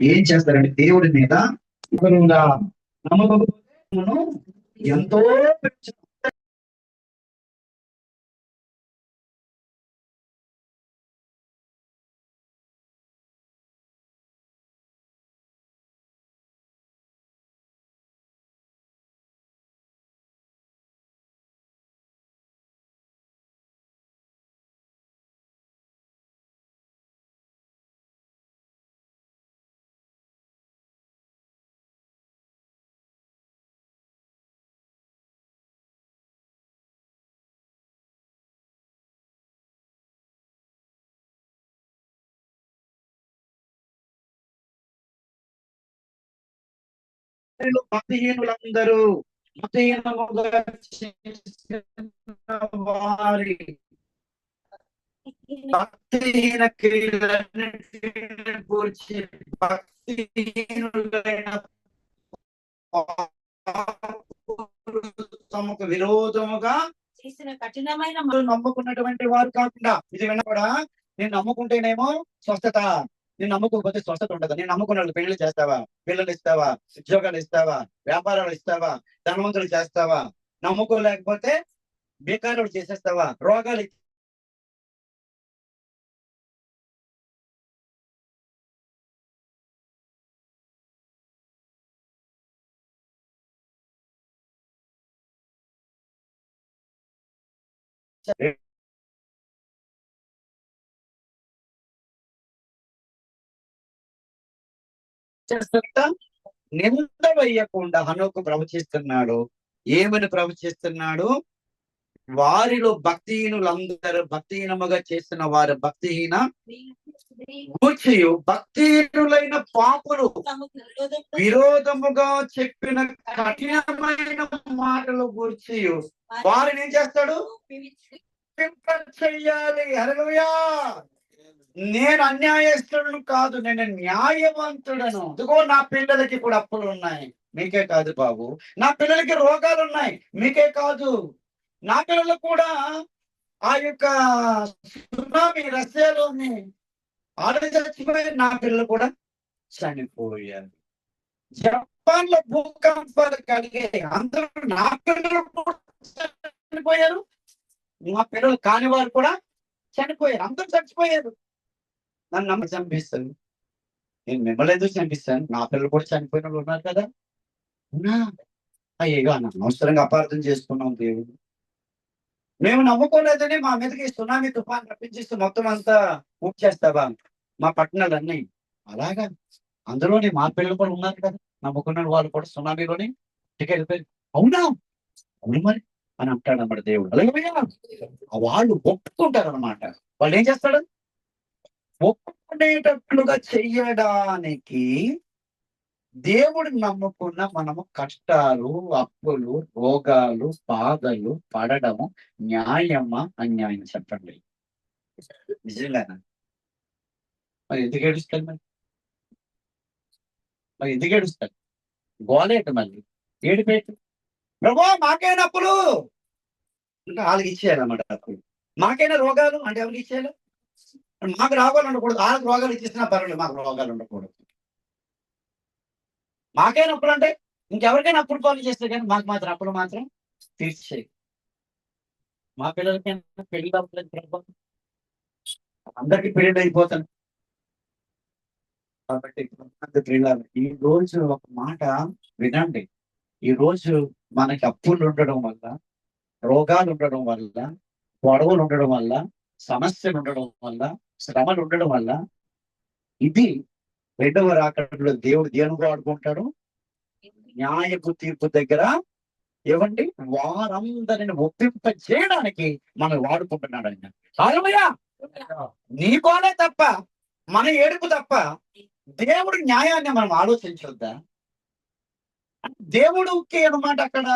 ఏం చేస్తారంటే దేవుడి మీద నమ్మకంగా నమ్మకపోతే ఎంతో మతహీనులందరూ మతహీనముగా వారి భక్తిహీన క్రియలన్నిటిని గురించి భక్తిహీనులైన తమకు విరోధముగా చేసిన కఠినమైన నమ్ముకున్నటువంటి వారు కాకుండా ఇది విన్న కూడా నేను నమ్ముకుంటేనేమో స్వస్థత. నేను నమ్ముకోకపోతే స్వస్థత ఉండదు. నేను నమ్ముకున్న వాళ్ళు పెళ్ళి చేస్తావా? పిల్లలు ఇస్తావా? ఉద్యోగాలు ఇస్తావా? వ్యాపారాలు ఇస్తావా? ధనవంతులు చేస్తావా? నమ్ముకోలేకపోతే బేకారులు చేసేస్తావా? రోగాలు Yeah. చేస్తారట నింద వేయకుండా హనుకు ప్రవచిస్తున్నాడు. ఏమని ప్రవచిస్తున్నాడు? వారిలో భక్తిహీనులందరూ భక్తిహీనముగా చేసిన వారు భక్తిహీన గూర్చి భక్తిహీనులైన పాపులు. విరోధముగా చెప్పిన కఠినమైన మాటలు గూర్చి వారిని ఏం చేస్తాడు? చెయ్యాలి హరగవ్యా నేను అన్యాయస్తుడను కాదు నేను న్యాయవంతుడను. ఇదిగో నా పిల్లలకి కూడా అప్పులు ఉన్నాయి. మీకే కాదు బాబు. నా పిల్లలకి రోగాలు ఉన్నాయి. మీకే కాదు. నా పిల్లలు కూడా ఆ యొక్క సునామీ రష్యాలోని ఆల్రెడీ చచ్చిపోయి నా పిల్లలు కూడా చనిపోయారు. జపాన్లో భూకంపాలు కలిగాయి అందరూ నా పిల్లలు కూడా చనిపోయారు. మా పిల్లలు కాని వారు కూడా చనిపోయారు. అందరూ చచ్చిపోయారు. నన్ను నమ్మ చంపిస్తాను నేను మిమ్మల్ని ఎందుకు చంపిస్తాను? నా పిల్లలు కూడా చనిపోయిన వాళ్ళు ఉన్నారు కదా. అవునా? అయ్యేగా అవసరంగా అపార్థం చేసుకున్నాం దేవుడు. మేము నమ్ముకోలేదని మా మీదకి సునామీ తుఫాన్ రప్పించేస్తూ మొత్తం అంతా ఊప్ చేస్తావా మా పట్టణాలన్నీ. అలాగా? అందులోని మా పిల్లలు కూడా ఉన్నారు కదా. నమ్ముకున్న వాళ్ళు కూడా సునామీలోని వెళ్ళిపోయారు. అవునా? అవును మరి. అని అంటాడు అన్నమాట దేవుడు. అలాగే వాళ్ళు ఒప్పుకుంటారు అనమాట వాళ్ళు ఏం చేస్తాడు? ఒప్పుకునేటట్లుగా చెయ్యడానికి దేవుడు నమ్ముకున్న మనము కష్టాలు అప్పులు రోగాలు బాధలు పడడము న్యాయమా అన్యాయం చెప్పండి. నిజంగానా? మరి ఎందుకు ఏడుస్తారు మరి? మరి ఎందుకు ఏడుస్తారు? గోలేట మళ్ళీ. ఏడిపేట ప్రభా మాకైనా అప్పులు? అంటే వాళ్ళకి ఇచ్చేయాలన్నమాట అప్పులు మాకైనా రోగాలు? అంటే ఎవరికి ఇచ్చేయాలి? మాకు రోగాలు ఉండకూడదు. వాళ్ళకి రోగాలు ఇచ్చేసినా పర్వాలేదు. మాకు రోగాలు ఉండకూడదు. మాకైనా నొప్పులు అంటే ఇంకెవరికైనా అప్పులు పాలు చేస్తే కానీ మాకు మాత్రం అప్పులు మాత్రం తీర్చే మా పిల్లలకైనా పెళ్ళి అవ్వలేదు ప్రభావం అందరికి పెళ్ళి అయిపోతాను కాబట్టి పిల్లలు ఈ రోజు ఒక మాట వినండి. ఈ రోజు మనకి అప్పులు ఉండడం వల్ల రోగాలు ఉండడం వల్ల గొడవలు ఉండడం వల్ల సమస్యలు ఉండడం వల్ల శ్రమలు ఉండడం వల్ల ఇది రెండవ రాకడలో దేవుడు దేనికి వాడుకుంటాడు న్యాయపు తీర్పు దగ్గర ఏమండి వారందరిని ఒప్పింప చేయడానికి మనం వాడుకుంటున్నాడు ఆయన. హల్లెలూయా! నీ కోలే తప్ప మన ఏడుపు తప్ప దేవుడు న్యాయాన్ని మనం ఆలోచించొద్దా? దేవుడుకి అనమాట అక్కడ?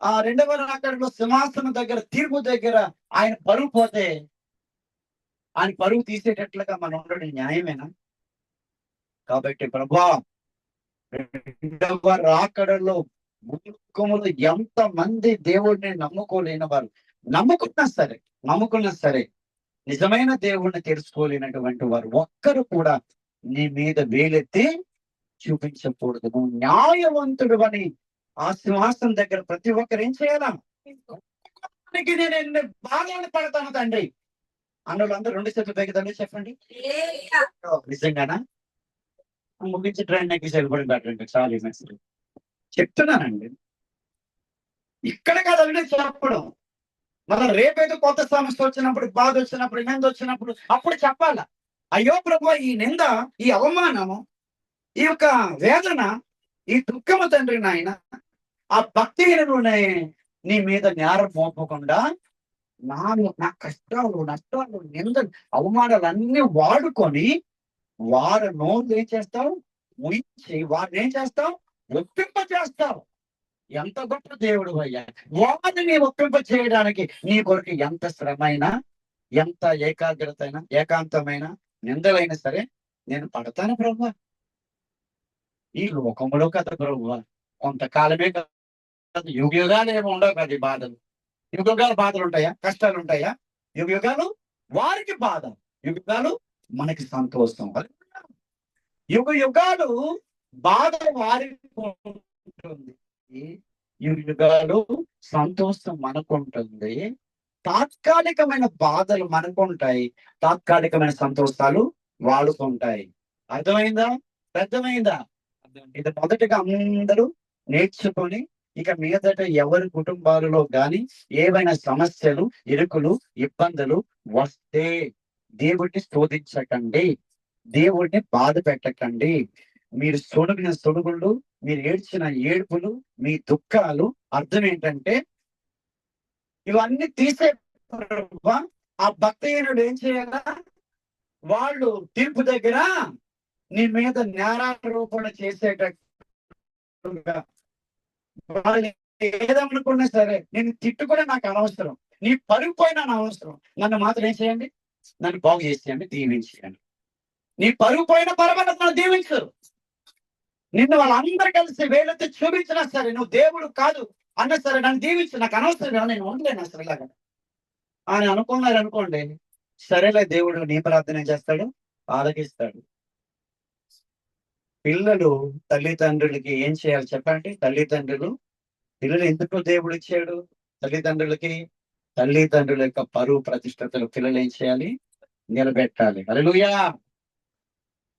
ఆ రెండవ రాకడలో సింహాసనం దగ్గర తీర్పు దగ్గర ఆయన పరుగు పోతే ఆయన పరువు తీసేటట్లుగా మనం ఉండడం న్యాయమేనా? కాబట్టి ప్రభా రెండవ రాకడలో ముఖములు ఎంత మంది దేవుడిని నమ్ముకోలేని వారు? నమ్ముకున్నా సరే నమ్ముకున్నా సరే నిజమైన దేవుణ్ణి తెలుసుకోలేనటువంటి వారు ఒక్కరు కూడా నీ మీద వేలెత్తి చూపించకూడదు. నువ్వు న్యాయవంతుడు అని ఆ సింహాసనం దగ్గర ప్రతి ఒక్కరు ఏం చేయాలా? నేను బాధలు పడతాను తండ్రి. అన్నోళ్ళందరూ రెండు చేతులు పైకి చెప్పండి నిజంగానా? ముగించి ట్రైన్ ఎక్కి వెళ్ళిపడి పెట్టండి చాలా మెసేజ్ చెప్తున్నానండి. ఇక్కడ కదండి చెప్పడం మన రేపేదో కొత్త సమస్య వచ్చినప్పుడు బాధ వచ్చినప్పుడు నింద వచ్చినప్పుడు అప్పుడు చెప్పాలా? అయ్యో ప్రభు ఈ నింద ఈ అవమానము ఈ యొక్క వేదన ఈ దుఃఖము తండ్రి నాయన ఆ భక్తిహీనుడు నీ మీద నేరం మోపకుండా నాను నా కష్టాలు నష్టాలు నిందలు అవమానాలన్నీ వాడుకొని వారు నోళ్ళు ఏం చేస్తావు? ముయించి వారిని ఏం చేస్తావు? ఒప్పింప చేస్తావు ఎంత గొప్ప దేవుడు అయ్యా. వారిని ఒప్పింప చేయడానికి నీ కొరకు ఎంత శ్రమైనా ఎంత ఏకాగ్రత అయినా ఏకాంతమైన నిందలైనా సరే నేను పడతాను ప్రభు ఈ లోకంలో కదా ప్రభు కొంతకాలమే కదా యుగ యుగాలు ఏమి ఉండవు కదా ఈ బాధలు. యుగయుగాలు బాధలు ఉంటాయా? కష్టాలు ఉంటాయా? యుగ యుగాలు వారికి బాధ. యుగయుగాలు మనకి సంతోషం. యుగ యుగాలు బాధ వారికి ఉంటుంది యుగ యుగాలు సంతోషం మనకుంటుంది. తాత్కాలికమైన బాధలు మనకుంటాయి. తాత్కాలికమైన సంతోషాలు వాడుకుంటాయి అర్థమైందా? అర్థమైందా? ఇది మొదటిగా అందరూ నేర్చుకొని ఇక మీదట ఎవరి కుటుంబాలలో గాని ఏవైనా సమస్యలు ఇరుకులు ఇబ్బందులు వస్తే దేవుడిని శోధించకండి. దేవుడిని బాధ పెట్టకండి. మీరు సొడుగిన సొడుగుళ్ళు మీరు ఏడ్చిన ఏడుపులు మీ దుఃఖాలు అర్థం ఏంటంటే ఇవన్నీ తీసే ఆ భక్తహీనుడు ఏం చేయాలా? వాళ్ళు తీర్పు దగ్గర నీ మీద నేరారోపణ చేసేటట్టుగా వాళ్ళు ఏదనుకున్నా సరే నేను తిట్టుకునే నాకు అనవసరం. నీ పరుగు పోయినా నా అవసరం నన్ను మాత్రం ఏం చేయండి? నన్ను బాగు చేసేయండి దీవించేయండి. నీ పరుగు పోయిన పరమైన నన్ను దీవించు. నిన్ను వాళ్ళందరూ కలిసి వేలెత్తి చూపించినా సరే నువ్వు దేవుడు కాదు అన్నా సరే నన్ను దీవించు. నాకు అనవసరం నేను ఉండలేను అసలు ఇలాగా. ఆయన అనుకున్నారు అనుకోండి సరేలే దేవుడు నీ ప్రార్థన చేస్తాడు ఆలకిస్తాడు పిల్లలు తల్లిదండ్రులకి ఏం చేయాలి చెప్పండి? తల్లిదండ్రులు పిల్లలు ఎందుకు దేవుడు ఇచ్చాడు తల్లిదండ్రులకి తల్లిదండ్రుల యొక్క పరువు ప్రతిష్టతలు పిల్లలు ఏం చేయాలి? నిలబెట్టాలి. అలలుయా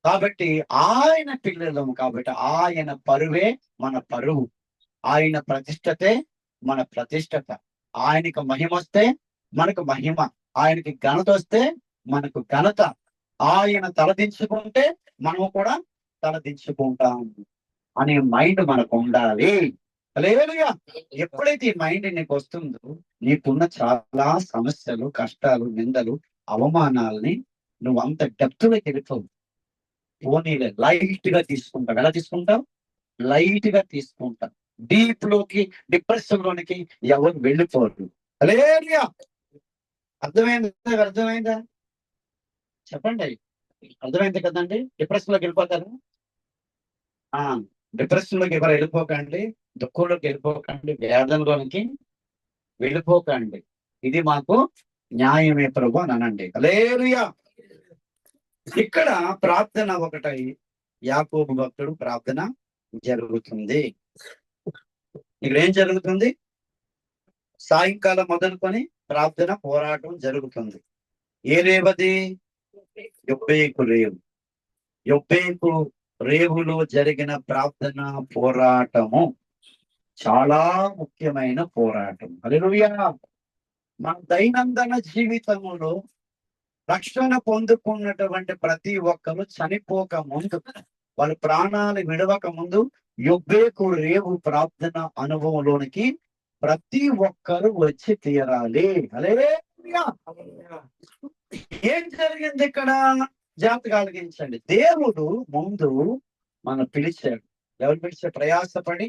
కాబట్టి ఆయన పిల్లలము కాబట్టి ఆయన పరువే మన పరువు. ఆయన ప్రతిష్టతే మన ప్రతిష్టత. ఆయనకు మహిమ వస్తే మనకు మహిమ. ఆయనకి ఘనత వస్తే మనకు ఘనత. ఆయన తలదించుకుంటే మనము కూడా తలదించుకుంటాం అనే మైండ్ మనకు ఉండాలి. హల్లెలూయా. ఎప్పుడైతే ఈ మైండ్ నీకు వస్తుందో నీకున్న చాలా సమస్యలు కష్టాలు నిందలు అవమానాలని నువ్వు అంత డెప్త్లోకి వెళ్ళిపోవు. పోనీలే లైట్గా తీసుకుంటావు. ఎలా తీసుకుంటావు? లైట్గా తీసుకుంటావు. డీప్లోకి డిప్రెషన్ లోనికి ఎవరు వెళ్ళిపోరు. లేదుగా అర్థమైందా? అర్థమైందా? చెప్పండి. అర్థమైంది కదండి? డిప్రెషన్లోకి వెళ్ళిపోతారు. డిప్రెషన్లోకి ఎవరు వెళ్ళిపోకండి దుఃఖంలోకి వెళ్ళిపోకండి వేదనలోనికి వెళ్ళిపోకండి. ఇది మాకు న్యాయమే ప్రభు అని అనండి. హల్లెలూయా! ఇక్కడ ప్రార్థన ఒకటై యాకోబు భక్తుడు ప్రార్థన జరుగుతుంది. ఇక్కడ ఏం జరుగుతుంది? సాయంకాలం మొదలుకొని ప్రార్థన పోరాటం జరుగుతుంది. ఏ రేవది యొబ్బేకు రేవు యొబ్బేకు రేవులో జరిగిన ప్రార్థన పోరాటము చాలా ముఖ్యమైన పోరాటం. హల్లెలూయా! మన దైనందిన జీవితంలో రక్షణ పొందుకున్నటువంటి ప్రతి ఒక్కరు చనిపోక ముందు వాళ్ళ ప్రాణాలు విడవక ముందు యొబ్బేకు రేవు ప్రార్థన అనుభవంలోనికి ప్రతి ఒక్కరు వచ్చి తీరాలి. అలే ఏం జరిగింది ఇక్కడ? జాగ్రత్త కలిగించండి దేవుడు ముందు మన పిలిచాడు. ఎవరు పిలిచే ప్రయాసపడి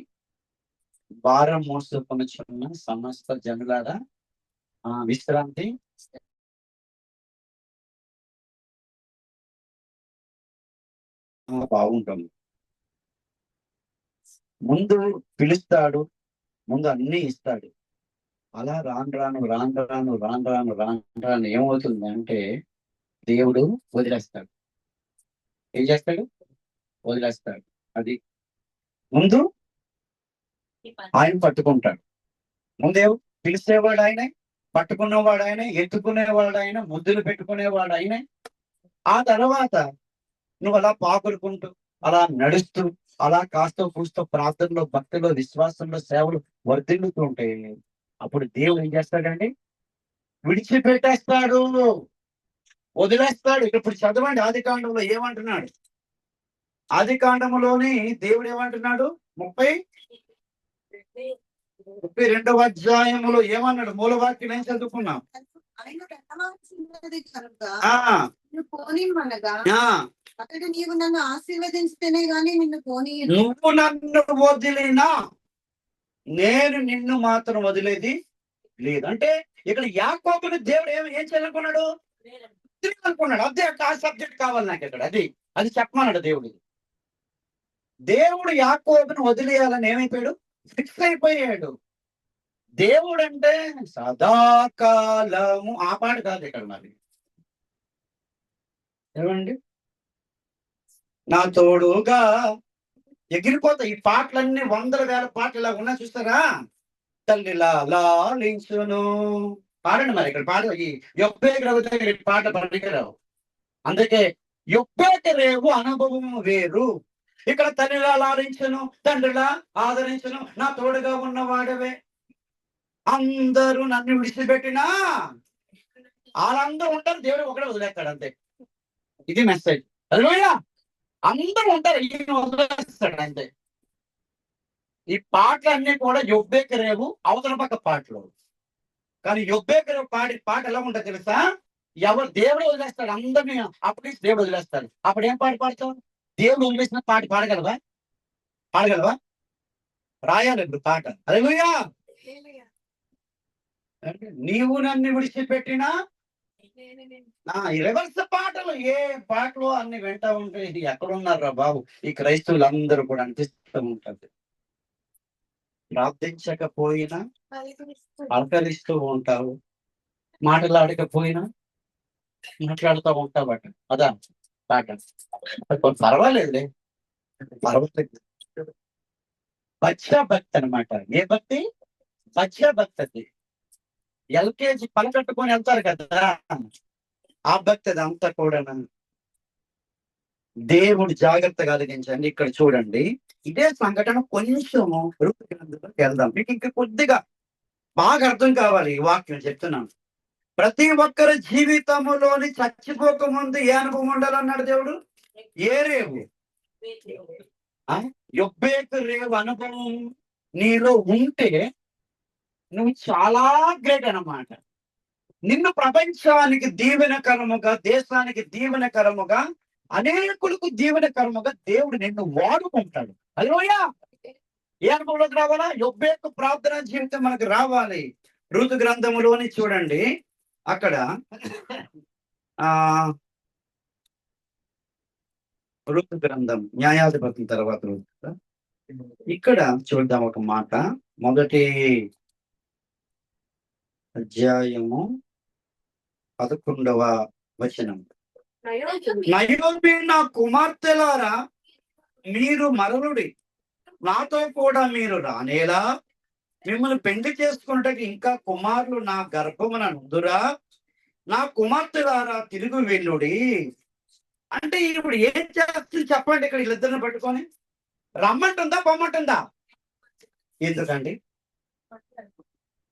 భారం మోసుకొనిచున్న సమస్త జనులాడ ఆ విశ్రాంతి. ఆ, బాగుంటుంది. ముందు పిలుస్తాడు ముందు అన్ని ఇస్తాడు. అలా రాను రాను రాను రాను రాను రాను రాను రాను ఏమవుతుంది అంటే దేవుడు వదిలేస్తాడు. ఏం చేస్తాడు? వదిలేస్తాడు. అది ముందు ఆయన పట్టుకుంటాడు. ముందే పిలిచేవాడు ఆయనే పట్టుకున్నవాడు ఆయన ఎత్తుకునేవాడు ఆయన ముద్దులు పెట్టుకునేవాడు ఆయనే ఆ తర్వాత నువ్వు అలా పాకులుకుంటూ అలా నడుస్తూ అలా కాస్త కూస్తో ప్రార్థనలో భక్తిలో విశ్వాసంలో సేవలు వర్ధిల్లుతుంటే అప్పుడు దేవుడు ఏం చేస్తాడండి? విడిచిపెట్టేస్తాడు. వదిలేస్తాడు. ఇప్పుడు చదవండి. ఆది కాండంలో ఏమంటున్నాడు? ఆది కాండములోని దేవుడు ఏమంటున్నాడు? ముప్పై ముప్పై రెండవ అధ్యాయములో ఏమన్నాడు? మూలవాక్యం ఏం చదువుకున్నాం? అతడు నీవు నన్ను ఆశీర్వదించితేనే గానీ నిన్ను పోనీ నువ్వు నన్ను వదిలినా నేను నిన్ను మాత్రం వదిలేది లేదు. అంటే ఇక్కడ యాకోబుని దేవుడు ఏం ఏం చేయాలనుకున్నాడు అనుకున్నాడు అదే ఆ సబ్జెక్ట్ కావాలి నాకు ఇక్కడ. అది అది చెప్పమన్నాడు దేవుడు. దేవుడు యాకోబును వదిలేయాలని ఏమైపోయాడు? ఫిక్స్ అయిపోయాడు. దేవుడు అంటే సదాకాలము ఆ పాట కాదు ఇక్కడ మరి. ఏమండి? నా తోడుగా ఎగిరిపోతాయి ఈ పాటలన్నీ వందల వేల పాటలు ఇలా ఉన్నా చూస్తారా? తల్లి లాలించును. పాడండి మరి ఇక్కడ పాట ఈ యొప్పేకి రఘుతే పాట పనికిరావు అందుకే యొప్పేకి రేవు అనుభవం వేరు. ఇక్కడ తల్లిలా లాలించను తండ్రిలా ఆదరించను నా తోడుగా ఉన్నవాడవే అందరూ నన్ను విడిచిపెట్టినా వాళ్ళందరూ ఉంటారు దేవుడు ఒకడే వదిలేస్తాడు అంతే. ఇది మెసేజ్ అదిగోయ్యా అందరూ ఉంటారు ఈయన వదిలేస్తాడు అంతే. ఈ పాటలన్నీ కూడా యొబ్బేకి రేవు అవతల పక్క పాటలు. కానీ యొబ్బేకి రేవు పాడి పాట ఎలా ఉంటుంది తెలుసా? ఎవరు దేవుడు వదిలేస్తాడు అందరినీ అప్పటి దేవుడు వదిలేస్తాడు. అప్పుడు ఏం పాట పాడతావు? దేవుడు వదిలేసిన పాట పాడగలవా? పాడగలవా? రాయాలి ఇప్పుడు పాట. అదేలుయా నీవు నన్ను విడిచిపెట్టినా? ఆ ఈ రివర్స్ పాటలు ఏ పాటలు అన్ని వింటా ఉంటే ఇది ఎక్కడున్నారా బాబు? ఈ క్రైస్తవులు అందరూ కూడా అనిపిస్తూ ఉంటది ప్రార్థించకపోయినా అలకరిస్తూ ఉంటావు. మాట్లాడకపోయినా మాట్లాడుతూ ఉంటావట అదా? పాట పర్వాలేదులే. పర్వాలేదు. భక్తి అన్నమాట. ఏ భక్తి? భక్తి అది ఎల్కేజీ పలకట్టుకొని వెళ్తారు కదా. ఆ భక్తి అంతా కూడా దేవుడు జాగ్రత్త కలిగించండి ఇక్కడ చూడండి. ఇదే సంఘటన కొంచెము వెళ్దాం. మీకు ఇంకా కొద్దిగా బాగా అర్థం కావాలి ఈ వాక్యం చెప్తున్నాను. ప్రతి ఒక్కరి జీవితంలోని చచ్చిపోక ముందు ఏ అనుభవం ఉండాలన్నాడు దేవుడు? ఏ రేవు? యొబ్బేకు రేవు అనుభవం నీలో ఉంటే నువ్వు చాలా గ్రేట్ అనమాట నిన్ను ప్రపంచానికి దీవెనకరముగా దేశానికి దీవెనకరముగా అనేకులకు దీవెనకరముగా దేవుడు నిన్ను వాడుకుంటాడు. అదిలోయా ఏ అనుభవంలోకి రావాలా? యొబ్బేకు ప్రార్థన జీవితం మనకు రావాలి. ఋతు గ్రంథములోని చూడండి. అక్కడ ఆ ఋతు గ్రంథం న్యాయాధిపతి తర్వాత. ఇక్కడ చూద్దాం ఒక మాట. మొదటి అధ్యాయము పదకొండవ వచనం. నయోమి నా కుమార్తెలారా మీరు మరలుడి. నాతో కూడా మీరు రానేలా? మిమ్మల్ని పెళ్ళి చేసుకున్నట్టుకి ఇంకా కుమారులు నా గర్భమున నుందురా? నా కుమార్తెలారా తిరుగు వెళ్ళుడి? అంటే ఇప్పుడు ఏం చేస్తుంది చెప్పండి ఇక్కడ వీళ్ళిద్దరిని పట్టుకొని? రమ్మంటుందా? పొమ్మంటుందా ఎందుకండి?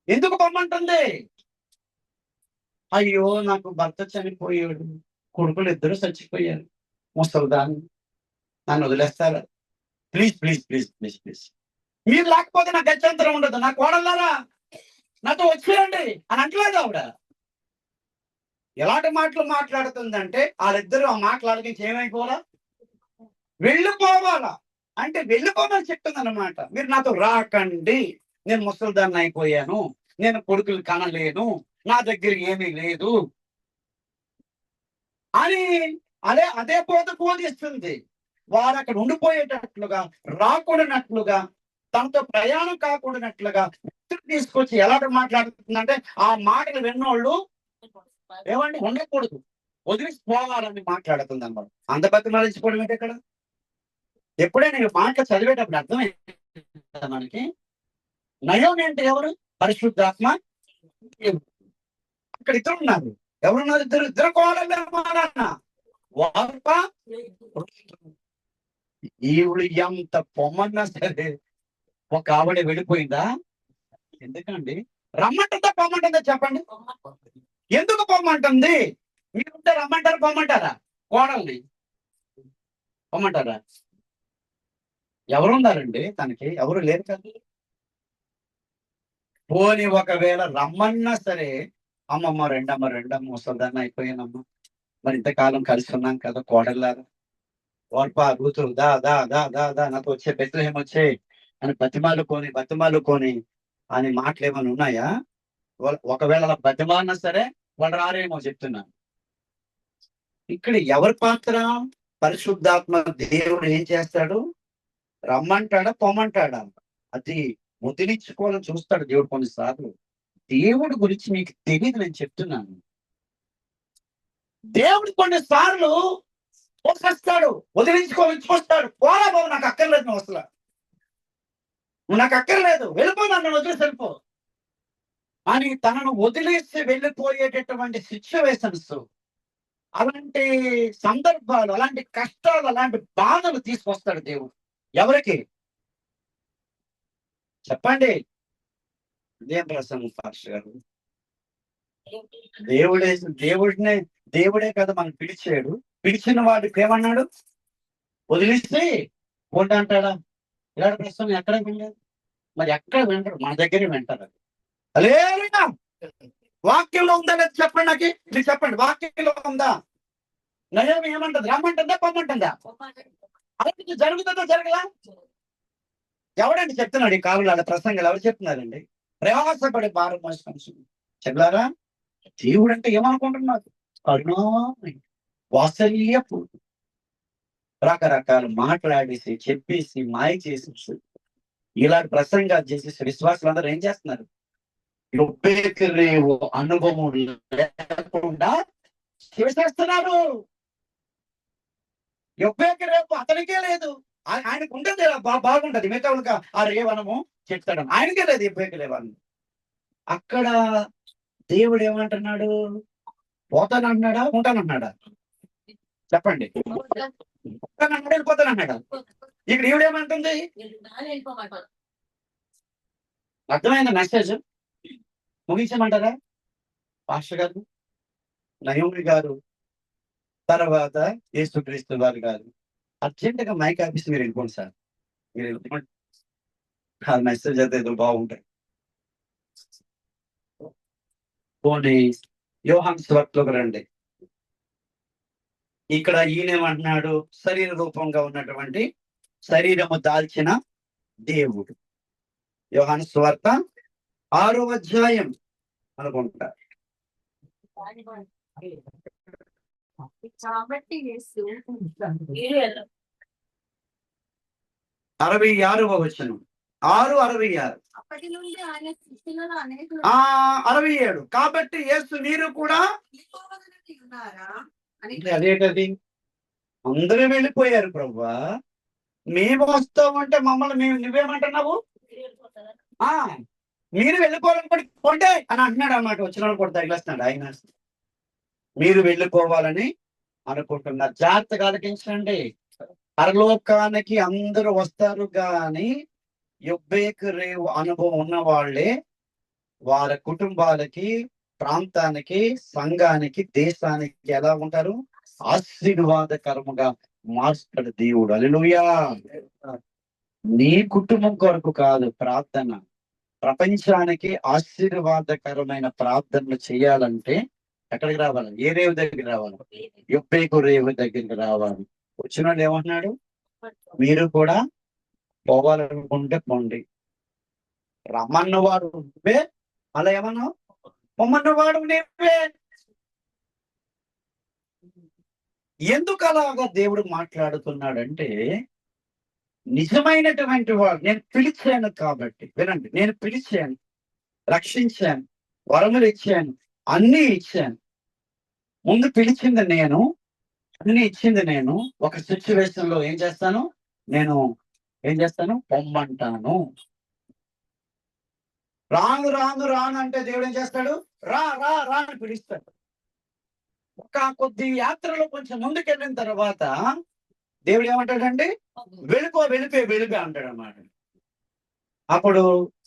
ఎందుకు పొమ్మంటుంది అయ్యో నాకు భర్త చనిపోయాడు. కొడుకులు ఇద్దరు చచ్చిపోయారు. ముసలిదాన్ని నన్ను వదిలేస్తారా. Please please please please please మీరు లేకపోతే నాకు గత్యంతరం ఉండదు. నా కోడల్లారా నాతో వచ్చిరండి అని అంటలేదు ఆవిడ. ఎలాంటి మాటలు మాట్లాడుతుందంటే వాళ్ళిద్దరు ఆ మాట్లాడకి ఏమైపోవాలా? వెళ్ళిపోవాలా. అంటే వెళ్ళిపోమని చెప్తుంది అనమాట మీరు నాతో రాకండి. నేను ముసలిదాన్ని అయిపోయాను. నేను కొడుకులు కనలేను. నా దగ్గర ఏమీ లేదు. అని అదే అదే పోత బోధిస్తుంది వారు అక్కడ ఉండిపోయేటట్లుగా రాకూడనట్లుగా తనతో ప్రయాణం కాకూడనట్లుగా తీసుకొచ్చి ఎలా మాట్లాడుతుందంటే ఆ మాటలు విన్నోళ్ళు ఏమండి ఉండకూడదు వదిలిపోవాలని మాట్లాడుతుంది అన్నమాట అంత బతిమలించుకోవడం ఏంటి ఇక్కడ? ఎప్పుడైనా మాటలు మాట చదివేటప్పుడు అర్థమైంది మనకి. నయం అంటే ఎవరు? పరిశుద్ధాత్మ. ఇక్కడ అక్కడ ఇద్దరు ఉన్నారు. ఎవరున్నారు? ఇద్దరు ఇద్దరు కోడలే మారన్న వార్ప ఈవిడ ఎంత పొమ్మన్నా సరే ఒక ఆవిడ వెళ్ళిపోయిందా? ఎందుకండి? రమ్మంటుందా పొమ్మంటుందా చెప్పండి. ఎందుకు పొమ్మంటుంది? మీరుంటే రమ్మంటారు పొమ్మంటారా? కోడల్ని. పొమ్మంటారా? ఎవరున్నారండి తనకి? ఎవరు లేరు కదా. పోని ఒకవేళ రమ్మన్నా సరే అమ్మమ్మ రెండమ్మ రెండమ్మ ముసలిదాన్ని అయిపోయానమ్మ. మరి ఇంతకాలం కలిసి ఉన్నాం కదా కోడల్లారా? ఓర్పా కూతురు దా దా దా దా దా నాతో వచ్చే బెత్రహేం వచ్చే. అని బతిమాలు కొని బతిమాలు కొని అని మాటలు ఏమైనా ఉన్నాయా? వాళ్ళ- ఒకవేళ అలా బతిమాలినా సరే వాళ్ళు రారేమో చెప్తున్నాను ఇక్కడ ఎవరి పాత్ర? పరిశుద్ధాత్మ దేవుడు ఏం చేస్తాడు? రమ్మంటాడా పొమ్మంటాడా? అది ముద్రించుకోవాలని చూస్తాడు దేవుడు కొన్నిసార్లు. దేవుడి గురించి మీకు తెలియదు నేను చెప్తున్నాను. దేవుడు కొన్నిసార్లు మోసేస్తాడు వదిలించుకో చూస్తాడు పోరా బాబు నాకు అక్కర్లేదు నువ్వు అసలు. నువ్వు నాకు అక్కర్లేదు. వెళ్ళిపో నన్ను వదిలేసి వెళ్ళిపో. అని తనను వదిలేసి వెళ్ళిపోయేటటువంటి సిచ్యువేషన్స్ అలాంటి సందర్భాలు అలాంటి కష్టాలు అలాంటి బాధలు తీసుకొస్తాడు దేవుడు. ఎవరికి? చెప్పండి. ఇదేం ప్రసన్న పాస్టర్ గారు. దేవుడే దేవుడినే దేవుడే కదా మనం పిలిచాడు. పిలిచిన వాడికి ఏమన్నాడు? వదిలిస్తే కొండ అంటాడా? ఇలాంటి ప్రశ్న ఎక్కడ వినలేదు. మరి ఎక్కడ వింటారు మన దగ్గరే వింటారు అది. అలేలుయా! వాక్యంలో ఉందా లేదా చెప్పండి నాకు? మీరు చెప్పండి. వాక్యంలో ఉందా? నయం ఏమంటది? రమ్మంటుందా? పొమ్మంటుందా? అలాంటి జరుగుతుందా? జరగలా? ఎవడండి చెప్తున్నాడు ఈ కాలంలో అలా ప్రసంగాలు? ఎవరు చెప్తున్నారండి? ప్రయాసపడే భారం మోసుకొని చెప్పారా దేవుడు అంటే ఏమనుకుంటున్నారు? కరుణామయి వాత్సల్యపు రకరకాల మాట్లాడేసి చెప్పేసి మాయ చేసి ఇలాంటి ప్రసంగాలు చేసేసి విశ్వాసులు అందరూ ఏం చేస్తున్నారు? రేవు అనుభవం లేకుండా చేసేస్తున్నారు. యొబ్బేకి రేపు అతనికే లేదు. ఆయనకు ఉంటుంది బాగుంటది మిగతా ఆ రేవనము చెప్తాడు. ఆయనకే లేదు యొబ్బేకి రేవనం అక్కడ దేవుడు ఏమంటున్నాడు? పోతానంటున్నాడా ఉంటానంటున్నాడా చెప్పండి. పోతానన్నాడా వెళ్ళిపోతానన్నాడా ఇక్కడ ఈవిడేమంటుంది అర్థమైంది మెసేజ్ ముగించమంటారా? పాస్టర్ గారు నయోమి గారు తర్వాత యేసుక్రీస్తు వారు గారు. అర్జెంట్గా మైక్ ఆఫీస్ మీరు వెళ్ళిపోండి సార్. మీరు వెళ్ళిపోండి. ఆ మెసేజ్ అయితే ఏదో బాగుంటాయి. పోనీ యోహాన్ స్వర్ట్లోకి రండి. ఇక్కడ ఈయనేమంటున్నాడు? శరీర రూపంగా ఉన్నటువంటి శరీరము దాల్చిన దేవుడు. యోహాను స్వార్త ఆరో అధ్యాయం అనుకుంటా. అరవై ఆరవ వచనం. ఆరు అరవై ఆరు. అరవై ఏడు. కాబట్టి యేసు మీరు కూడా వెళ్ళిపోవాలని అందరూ వెళ్ళిపోయారు ప్రభా. మేము వస్తామంటే మమ్మల్ని మేము నువ్వేమంటున్నావు? ఆ మీరు వెళ్ళిపోవాలనుకోండి కొండే అని అంటున్నాడు అన్నమాట. వచ్చిన వాళ్ళు కూడా తగిలేస్తున్నాడు. ఆయన మీరు వెళ్ళిపోవాలని అనుకుంటున్నారు. జాగ్రత్తగా ఆలకించండి పరలోకానికి అందరూ వస్తారు కానీ యుబ్బేకు రేవు అనుభవం ఉన్న వాళ్ళే వారి కుటుంబాలకి ప్రాంతానికి సంఘానికి దేశానికి ఎలా ఉంటారు? ఆశీర్వాదకరముగా మార్చుతాడు దేవుడు. అలెలుయా నీ కుటుంబం కొరకు కాదు ప్రార్థన. ప్రపంచానికి ఆశీర్వాదకరమైన ప్రార్థనలు చేయాలంటే ఎక్కడికి రావాలి? ఏ రేవు దగ్గరికి రావాలి? ఎప్పేకు రేవు దగ్గరికి రావాలి. వచ్చిన వాళ్ళు మీరు కూడా పోవాలనుకుంటే పోండి. రమ్మన్నవాడు ఉంటే అలా ఏమన్నా పొమ్మన్నవాడు నువ్వే ఎందుకు అలాగా దేవుడు మాట్లాడుతున్నాడంటే నిజమైనటువంటి వాడు నేను పిలిచాను కాబట్టి. వినండి నేను పిలిచాను రక్షించాను వరములు ఇచ్చాను అన్ని ఇచ్చాను. ముందు పిలిచింది నేను అన్ని ఇచ్చింది నేను. ఒక సిచ్యువేషన్లో ఏం చేస్తాను? నేను ఏం చేస్తాను? పొమ్మంటాను. రాను రాను రాను అంటే దేవుడు ఏం చేస్తాడు? రా రా రా అని పిలుస్తాడు. ఒక కొద్ది యాత్రలో కొంచెం ముందుకెళ్ళిన తర్వాత దేవుడు ఏమంటాడండి? వెళ్ళిపో వెళ్ళిపోయి వెళ్ళిపో అంటాడు అన్నమాట అప్పుడు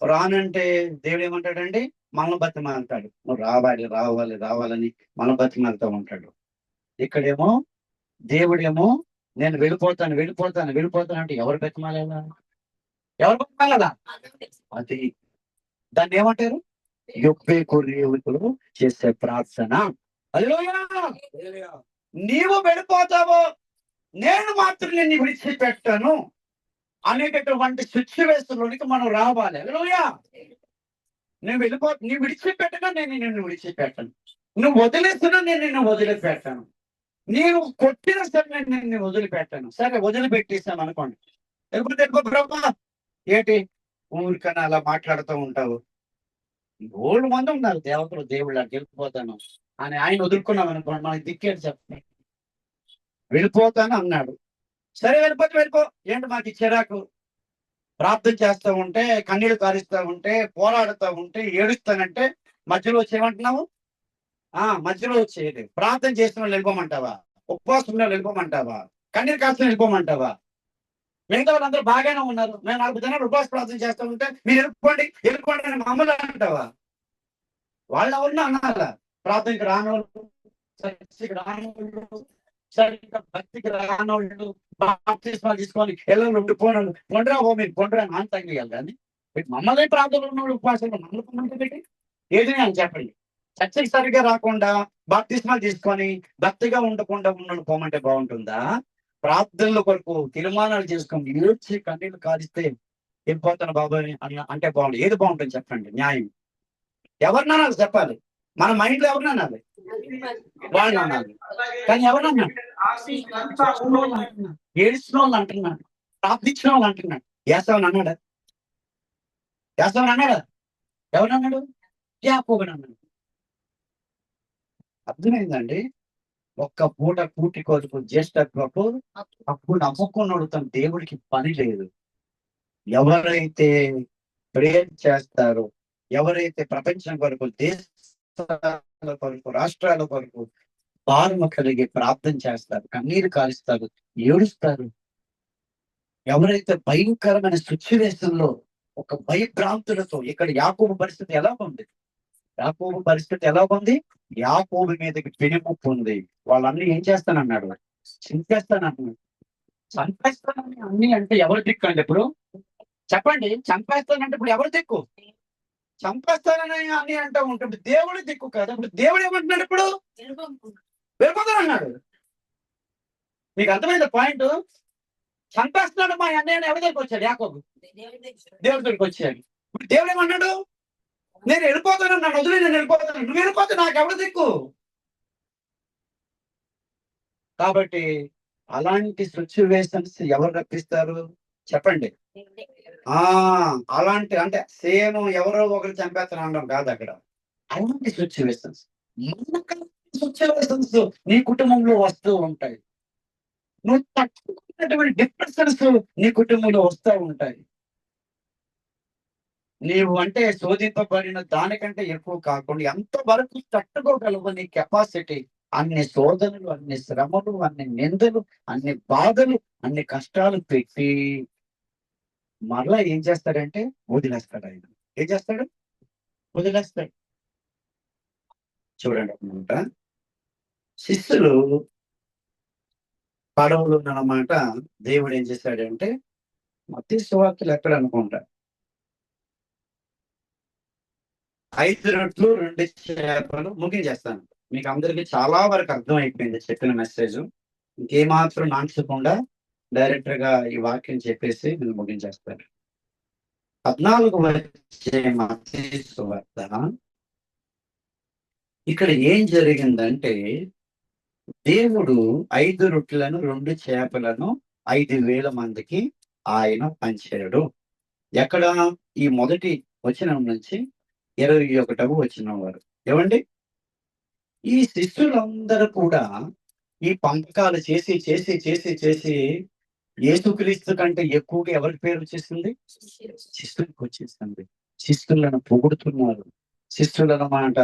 రానంటే దేవుడు ఏమంటాడండి? మన బతిమాలంటాడు నువ్వు రావాలి రావాలి రావాలని మన బతిమాలతో ఉంటాడు. ఇక్కడేమో దేవుడేమో నేను వెళ్ళిపోతాను వెళ్ళిపోతాను వెళ్ళిపోతాను అంటే ఎవరు బతిమాలేదా? ఎవరు బతిమాలలా అది దాన్ని ఏమంటారు? యొప్పే కొరియవులు చేసే ప్రార్థన. నీవు వెళ్ళిపోతావో నేను మాత్రం నిన్ను విడిచిపెట్టాను అనేటటువంటి సిచ్యువేషన్ లోనికి మనం రావాలి. హల్లెలూయా. నువ్వు వెళ్ళిపో నీ విడిచిపెట్టగా నేను నిన్ను విడిచిపెట్టాను. నువ్వు వదిలేస్తున్నా నేను నిన్ను వదిలిపెట్టాను. నేను కొట్టిన సరే నేను నిన్ను వదిలిపెట్టాను. సరే వదిలిపెట్టేసాను అనుకోండి వెళ్ళిపోతే వెళ్ళిపో బ్రహ్మ ఏంటి? ఊరికన్నా అలా మాట్లాడుతూ ఉంటావు. గోల్డ్ మంది ఉన్నారు. దేవతలు దేవుళ్ళు అటు వెళ్ళిపోతాను అని ఆయన వదులుకున్నాం అనుకోండి మనకి దిక్కేది చెప్పండి వెళ్ళిపోతాను అన్నాడు. సరే వెళ్ళిపోతే వెళ్ళిపో. ఏంటి మాకు చిరాకు? ప్రార్థన చేస్తూ ఉంటే కన్నీళ్ళు కారిస్తూ ఉంటే పోరాడుతూ ఉంటే ఏడుస్తానంటే మధ్యలో వచ్చేయమంటున్నావు? ఆ మధ్యలో వచ్చేది ప్రార్థన చేసిన వాళ్ళు వెళ్ళిపోమంటావా? ఉపవాసం వెళ్ళిపోమంటావా? కన్నీరు కాస్తున్న వెళ్ళిపోమంటావా? మిగతా వాళ్ళందరూ బాగానే ఉన్నారు. మేము నాలుగు జనాలు ఉపవాస ప్రార్థన చేస్తూ ఉంటే మీరు ఎరుక్కోండి ఎరుక్కోండి అని మమ్మల్ని అంటావా? వాళ్ళు ఎవరిని అనాలా? ప్రార్థనకి రానోళ్ళు చర్చికి రానోళ్ళు సరిగ్గా భక్తికి రానోళ్ళు బాప్తిస్మాలు తీసుకొని ఎల్లు ఉండిపోనాడు పొండరా ఓ మీరు పొండరా అని అంతంగా ఇవ్వాలి కానీ మమ్మల్ని ప్రార్థనలు ఉన్నోళ్ళు ఉపవాసంలో మమ్మల్ని పొమ్మంటే పెట్టి ఏది అని చెప్పండి. చర్చకి సరిగ్గా రాకుండా బాప్తిస్మాలు తీసుకొని భక్తిగా ఉండకుండా ఉన్నాడు పోమంటే బాగుంటుందా? ప్రార్థనల కొరకు తీర్మానాలు చేసుకొని ఏడ్చి కన్నీళ్ళు ఏం పోతున్నా బాబాయ్ అని అంటే బాగుంటుంది ఏది బాగుంటుంది చెప్పండి? న్యాయం. ఎవరినన్నా చెప్పాలి. మన మైండ్లో ఎవరినన్నా వాళ్ళు అనాలి. కానీ ఎవరన్నా ఏడ్చిన వాళ్ళు అంటున్నాడు. ప్రార్థించిన వాళ్ళు అంటున్నాడు. ఏసవని అన్నాడా? ఏసవని అన్నాడా? ఎవరన్నాడు యాకోబని అన్నాడు. అర్థమైందండి ఒక్క పూట కూటి కొరకు ప్రభు అప్పుడు నమ్ముకున్నాడు తన దేవుడికి పని లేదు. ఎవరైతే ప్రేర్ చేస్తారో ఎవరైతే ప్రపంచం కొరకు దేశాల కొరకు రాష్ట్రాల కొరకు భారము కలిగి ప్రార్థన చేస్తారు కన్నీరు కాలుస్తారు ఏడుస్తారు. ఎవరైతే భయంకరమైన సిచ్యువేషన్లో ఒక భయభ్రాంతులతో ఇక్కడ యాకోబు పరిస్థితి ఎలా ఉంది? యాకోబు పరిస్థితి ఎలా ఉంది? యాకోబు మీదకి పెనుముప్పు ఉంది వాళ్ళందరూ ఏం చేస్తానన్నాడు? చంపేస్తానన్నాడు చంపేస్తానని అన్ని అంటే ఎవరు దిక్కు అండి ఇప్పుడు? చెప్పండి చంపేస్తానంటే ఇప్పుడు ఎవరు దిక్కు? చంపేస్తానని అని అంటూ ఉంటుంది. దేవుడు దిక్కు కదా. ఇప్పుడు దేవుడు ఏమంటున్నాడు ఇప్పుడు? వెళ్ళిపోతానన్నాడు మీకు అర్థమైంది పాయింట్? చంపేస్తున్నాడు మా అన్నయ్య ఎవరి దగ్గరికి వచ్చాడు? యాకోబు. దేవుడి దగ్గరికి వచ్చాడు. ఇప్పుడు దేవుడు ఏమన్నాడు నేను వెళ్ళిపోతాను నన్ను వదిలి నేను వెళ్ళిపోతాను. నువ్వు వెళ్ళిపోతే నాకు ఎవరు దిక్కు? కాబట్టి అలాంటి సిచ్యువేషన్స్ ఎవరు రప్పిస్తారు? చెప్పండి. ఆ అలాంటి అంటే సేమ్ ఎవరో ఒకరు చంపేస్తాను అనడం కాదు అక్కడ. అలాంటి సిచ్యువేషన్స్ సిచ్యువేషన్స్ నీ కుటుంబంలో వస్తూ ఉంటాయి. నువ్వు తట్టుకున్నటువంటి డిప్రెషన్స్ నీ కుటుంబంలో వస్తూ ఉంటాయి. నీవు అంటే శోధింపబడిన దానికంటే ఎక్కువ కాకుండా ఎంత వరకు తట్టుకోగలవు నీ కెపాసిటీ అన్ని శోధనలు అన్ని శ్రమలు అన్ని నిందలు అన్ని బాధలు అన్ని కష్టాలు పెట్టి మరలా ఏం చేస్తాడంటే వదిలేస్తాడు ఆయన. ఏం చేస్తాడు? వదిలేస్తాడు. చూడండి అనమాట శిష్యులు పడవలు ఉన్నమాట దేవుడు ఏం చేశాడంటే మత్తి సువార్తలు ఎక్కడ అనుకుంటా? ఐదు రొట్లు రెండు చేపలు ముగించేస్తాను. మీకు అందరికి చాలా వరకు అర్థం అయిపోయింది చెప్పిన మెసేజ్ ఇంకేమాత్రం నాంచకుండా డైరెక్టర్గా ఈ వాక్యం చెప్పేసి నేను ముగించేస్తాను. పద్నాలుగు వచ్చే మత్తయి ఇక్కడ ఏం జరిగిందంటే దేవుడు ఐదు రొట్టెలను రెండు చేపలను ఐదు వేల మందికి ఆయన పంచాడు. ఎక్కడ? ఈ మొదటి వచనం నుంచి ఇరవై ఒకటవ వచనం వారు ఏమండి? ఈ శిష్యులందరూ కూడా ఈ పంపకాలు చేసి చేసి చేసి చేసి ఏసుక్రీస్తు కంటే ఎక్కువగా ఎవరికి పేరు వచ్చేసింది? శిష్యులకు వచ్చేసింది. శిష్యులను పొగుడుతున్నారు. శిష్యులను మాట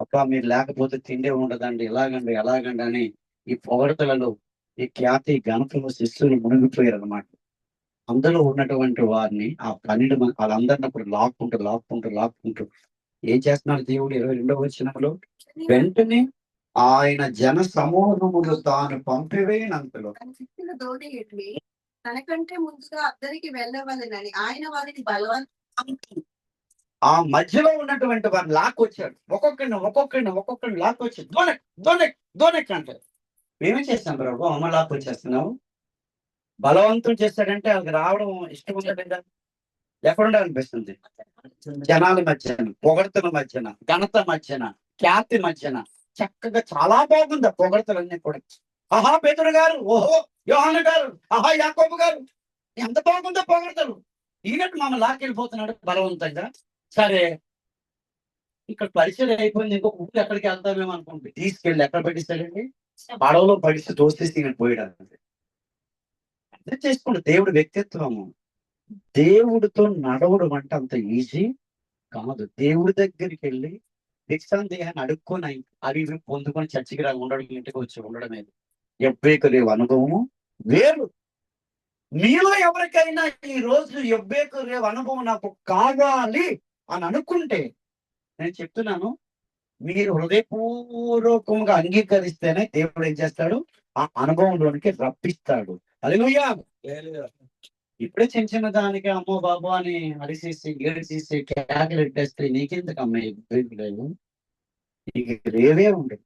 అబ్బా మీరు లేకపోతే తిండే ఉండదండి ఎలాగండి ఎలాగండి అని ఈ పొగడతలలో ఈ ఖ్యాతి ఘనతలో శిష్యులు మునిగిపోయారు అనమాట అందులో ఉన్నటువంటి వారిని ఆ పన్నెండు మంది వాళ్ళందరిని అప్పుడు లాక్కుంటూ లాక్కుంటూ లాక్కుంటూ ఏం చేస్తున్నారు దేవుడు? ఇరవై రెండవ వచ్చినప్పుడు వెంటనే ఆయన జన సమూహములు తాను పంపివేయనంతలో శక్తులు తనకంటే ముందుగా అందరికి వెళ్ళవలనని ఆయన వారిని బలవంతం ఆ మధ్యలో ఉన్నటువంటి వారిని లాక్కొచ్చాడు. ఒక్కొక్కరిని ఒక్కొక్కరిని ఒక్కొక్కరిని లాక్కొచ్చి దోనెక్ దోనెక్ దోనెక్ అంటారు మేమేం చేస్తాం ప్రభు? అమ్మ లాక్కొచ్చేస్తున్నావు. బలవంతం చేస్తాడంటే వాళ్ళకి రావడం ఇష్టం ఉండదు ఎక్కడ ఉండాలనిపిస్తుంది జనాల మధ్యన పొగడతల మధ్యన ఘనత మధ్యన. ఖ్యాతి మధ్యన చక్కగా చాలా బాగుంది పొగడతలన్నీ కూడా. ఆహా పేతుడు గారు ఓహో యోహాన గారు ఆహా యాకోబు గారు. ఎంత బాగుందో పొగడతలు. ఈనట్టు మమ్మల్ని లాక్కెళ్ళిపోతున్నాడు? బలవంతంగా. సరే. ఇక్కడ పరిచయం అయిపోయింది. ఇంకొక ఊరు ఎక్కడికి వెళ్తామేమో అనుకుంటే. తీసుకెళ్ళి ఎక్కడ పట్టిస్తాడండి పడవలో పడిస్తే దోస్తేసి ఇక్కడ పోయాడు అర్థం చేసుకోండి దేవుడి వ్యక్తిత్వము. దేవుడితో నడవడం అంటే అంత ఈజీ కాదు. దేవుడి దగ్గరికి వెళ్ళి దేహాన్ని అడుక్కొని అవి ఇవి పొందుకొని చర్చికి రా ఉండడం ఇంటికి వచ్చి ఉండడమే ఎవ్వేకు రేవు అనుభవము వేరు. మీలో ఎవరికైనా ఈ రోజు ఎవ్వేకు రేవు అనుభవం నాకు కావాలి అని అనుకుంటే నేను చెప్తున్నాను మీరు హృదయపూర్వకంగా అంగీకరిస్తేనే దేవుడు ఏం చేస్తాడు? ఆ అనుభవంలోనికి రప్పిస్తాడు. అదిగోయ్యా ఇప్పుడే చిన్న చిన్న దానికి అమ్మో బాబు అని అరిసేసి ఏడిసేసి కేకలు పెట్టేస్తే నీకెందుకు అమ్మాయి? ఇబ్బంది లేదు. నీకు రేవే ఉండదు.